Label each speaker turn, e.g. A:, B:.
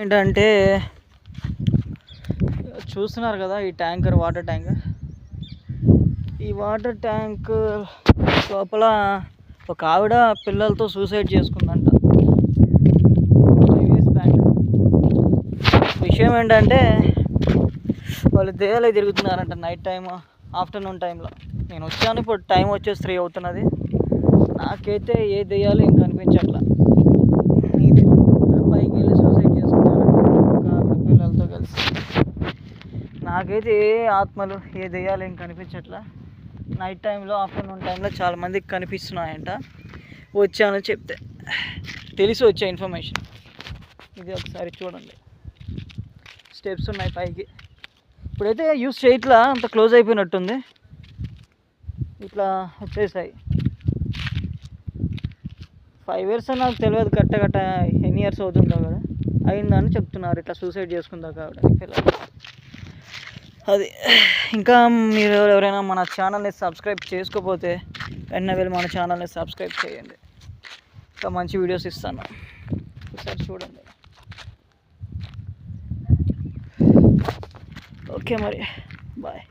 A: ఏంటంటే చూస్తున్నారు కదా ఈ ట్యాంకర్ వాటర్ ట్యాంకర్. ఈ వాటర్ ట్యాంక్ లోపల ఒక ఆవిడ పిల్లలతో సూసైడ్ చేసుకుందంట. విషయం ఏంటంటే వాళ్ళు దేయాలే తిరుగుతున్నారంట నైట్ టైం ఆఫ్టర్నూన్ టైంలో. నేను వచ్చాను ఇప్పుడు టైం వచ్చేసి త్రీ అవుతున్నది. నాకైతే ఏ దెయ్యాలు ఇంకా అనిపించట్లా ఇది పైకి వెళ్ళి సూసైడ్ చేసుకున్నారంట ఒక ఆవిడ పిల్లలతో కలిసి నాకైతే ఏ ఆత్మలు ఏ దెయ్యాలు ఏం కనిపించట్లా నైట్ టైంలో ఆఫ్టర్నూన్ టైంలో చాలా మందికి కనిపిస్తున్నాయంట. వచ్చాను చెప్తే తెలిసి వచ్చే ఇన్ఫర్మేషన్ ఇది ఒకసారి చూడండి. స్టెప్స్ ఉన్నాయి పైకి. ఇప్పుడైతే యూస్ చేయట్లా అంత క్లోజ్ అయిపోయినట్టుంది. ఇట్లా వచ్చేసాయి. ఫైవ్ ఇయర్స్ నాకు తెలియదు కట్ట కట్ట ఎన్ని ఇయర్స్ అవుతుందో కదా. అయిందని చెప్తున్నారు ఇట్లా సూసైడ్ చేసుకుందా కాబట్టి. పిల్లలు అది ఇంకా మీరు ఎవరైనా మన ఛానల్ని సబ్స్క్రైబ్ చేసుకోకపోతే వెన్న వెళ్ళి మన ఛానల్ని సబ్స్క్రైబ్ చేయండి. ఇంకా మంచి వీడియోస్ ఇస్తాను. ఒకసారి చూడండి. ఓకే మరి. బాయ్.